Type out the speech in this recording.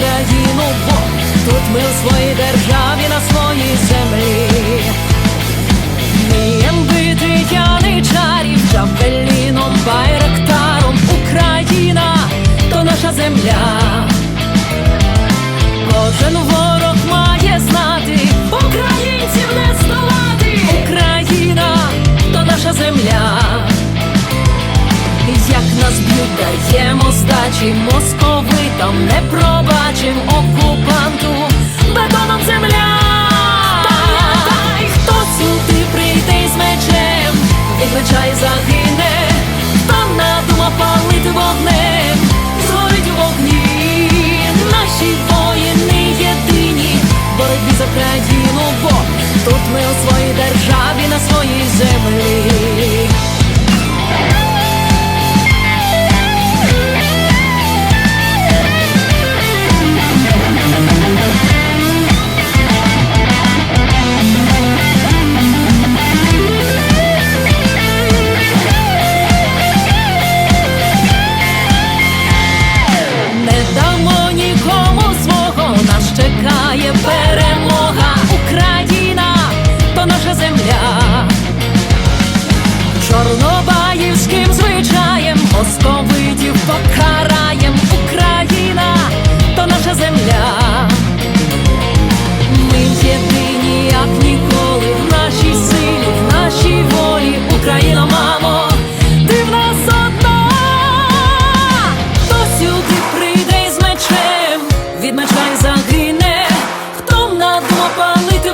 Україну, бо тут ми у своїй державі, на своїй землі. Мієм бити яний чарів, джавеліном, байрактаром Україна то наша земля. Кожен ворог даємо здачі, московитам не пробачим окупанту, бетоном земля, хто сюди прийде з мечем, від загине, хто надумав палити вогнем, згорить у вогні, наші воїни єдині, боротьбі за країну, бо тут ми. Мопалити